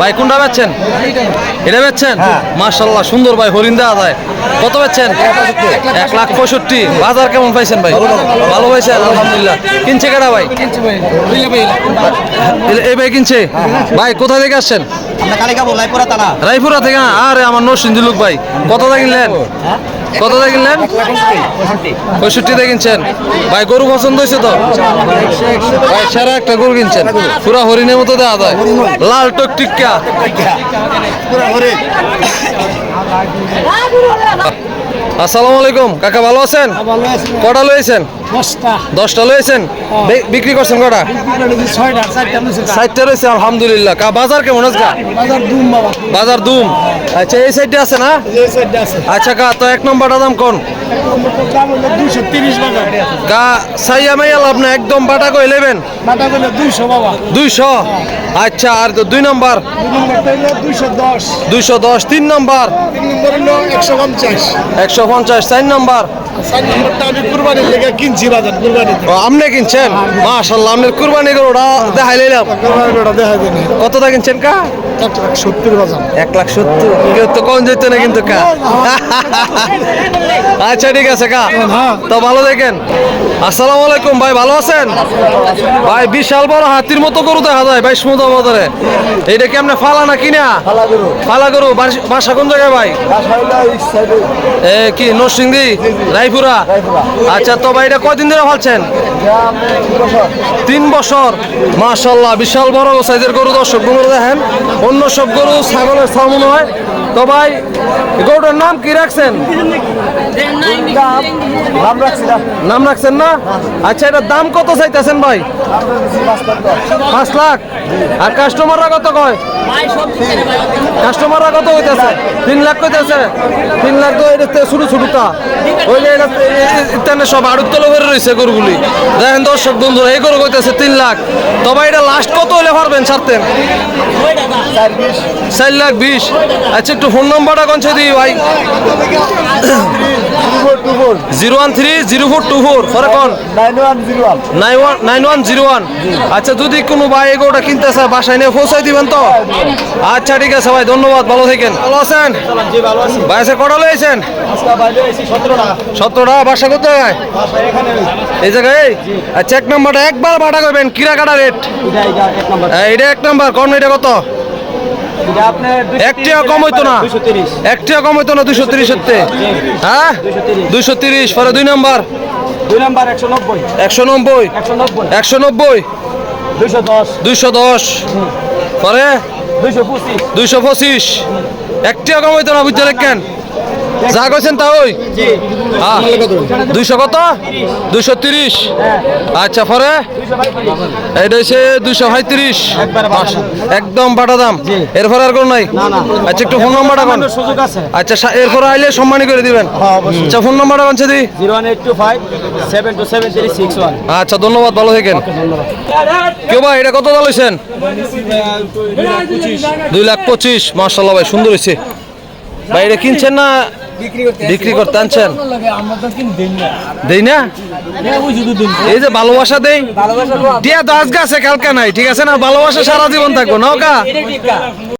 ভাই কোনটা বেচছেন? এটা বেচছেন? মার্শাল্লাহ সুন্দর ভাই হরিণ দেওয়া যায়। কত বেচছেন? এক লাখ পঁয়ষট্টি। বাজার কেমন পাইছেন ভাই? ভালো পাইছেন আলহামদুলিল্লাহ। কিনছে কেটা ভাই? এ- এই ভাই কিনছে? ভাই কোথা থেকে আসছেন? রায়পুরা থেকে? আরে আমার নরসিংদী লোক ভাই। কত দা কিনলেন? কত দা কিনলেন? পঁয়ষট্টিতে কিনছেন। ভাই গরু পছন্দ হয়েছে তো? ভাই সেরা একটা গরু কিনছেন। পুরা হরিণের মতো দেওয়া যায়। লাল টক টিকা আসসালামু আলাইকুম। কাকা ভালো আছেন? কটা লয়েছেন দশটা। লয়েছেন বিক্রি করছেন কটা? রয়েছে আলহামদুলিল্লাহ। কা বাজার কেমন আজকে? বাজার দুম বাবা। বাজার দুম। আচ্ছা এই সাইডে আছে না? এই সাইডটা আছে। আচ্ছা কা তো এক নম্বরটা দাম কোন? দাম হলো দুইশো তিরিশ বাবা কা সাইয়া মাইয়া লাভ না একদম বাটা কই লেবেন? দুইশো আচ্ছা আর তো দুই নম্বর? দুইশো দশ। তিন নম্বর? একশো পঞ্চাশ। চার নম্বর? চার নম্বরটা আমি কুরবানির লেগে কিনছি। বাজার আপনি কিনছেন? মাশাল্লাহ আপনার কুরবানি গরুটা দেখাই লইলাম। কুরবানিটা দেখাই কত দা কিনছেন কা? এক লাখ সত্তর বাজার এক লাখ সত্তর। কেউ তো কম যেত না কিন্তু কা। আচ্ছা ঠিক আছে কা। তো ভালো দেখেন। আসসালামু আলাইকুম ভাই ভালো আছেন? ভাই বিশাল বড় হাতির মতো গরু দেখা যায় ভাই সমুদ্র মধ্যে এইটা কি আপনি ফালা না কিনা? ফালা গরু। বাসা কোন জায়গায় ভাই? এ। কি নরসিংদী? রায়পুরা? আচ্ছা তো ভাই এটা কয়দিন ধরে ফালছেন তিন বছর। মাশাল্লাহ বিশাল বড় সাইজের গরু দর্শক গরু দেখেন। অন্য সব গরু ছাগলের ছাও মনে হয় তো ভাই গরুটার নাম কি রাখছেন? নাম রাখছেন না? আচ্ছা এটার দাম কত চাইতেছেন ভাই? পাঁচ লাখ। আর কাস্টমাররা কত কয়? কাস্টমাররা কত হইতেছে তিন লাখ কইতেছে। তিন লাখ তো এটা ছোট ছোটটা। ওই এটা সব আড়ুর তলে ভরে রয়েছে গরুগুলি। দেখেন দর্শক বন্ধুরা এই গরু কইতেছে তিন লাখ। তবে এটা লাস্ট কত হলে পারবেন ছাড়তেন? চার লাখ বিশ। আচ্ছা একটু ফোন নম্বরটা কনছে দিই ভাই? Zero one three zero four two four. ফরে কন? Nine one zero one. আচ্ছা যদি কোনো ভাই এগোটা কিনতে চায় বাসায় নিয়ে পৌঁছাই দিবেন তো? আচ্ছা ঠিক আছে ভাই ধন্যবাদ ভালো থাকেন। ভালো আছেন? ভাই আছে কটা লয়েছেন সতেরো টাকা বাসা করতে হয় এই জায়গায়? আচ্ছা এক নম্বরটা একবার ভাড়া করবেন কিরা কাটা রেট? এটা এক নম্বর। এটা এক নম্বর কম এটা কত? আপনার কম হইতো না। কম হইতো না দুইশো হতে হ্যাঁ? তিরিশ। পরে দুই নম্বর। দুই নম্বর একশো নব্বই। একশো নব্বই। একশো নব্বই। দুইশো দশ। দুইশো দশ। পরে? দুইশো পঁচিশ। দুইশো পঁচিশ। একটিও কম হইতো না বুঝতে কেন যা কইছেন তা ওই হ্যাঁ দুইশো কত? দুইশো তিরিশ। আচ্ছা পরে? এটা হচ্ছে দুইশো পঁয়ত্রিশ। একদম বাটা দাম। এরপরে আর কোনো নাই? আচ্ছা একটু ফোন নাম্বারটা কোন আছে। আচ্ছা এরপরে আইলে সম্মানী করে দিবেন। আচ্ছা ফোন নাম্বারটা কোন দি। আচ্ছা ধন্যবাদ ভালো থাকেন। কেউ ভাই এটা কত দাম লইছেন দুই লাখ পঁচিশ। মার্শাল্লাহ ভাই সুন্দর হয়েছে ভাই এটা কিনছেন না বিক্রি করতে আনছেন? দেই না। এই যে ভালোবাসা দেই? দিয়া দাস গাছে কালকে নাই ঠিক আছে না? ভালোবাসা সারা জীবন থাকব নৌকা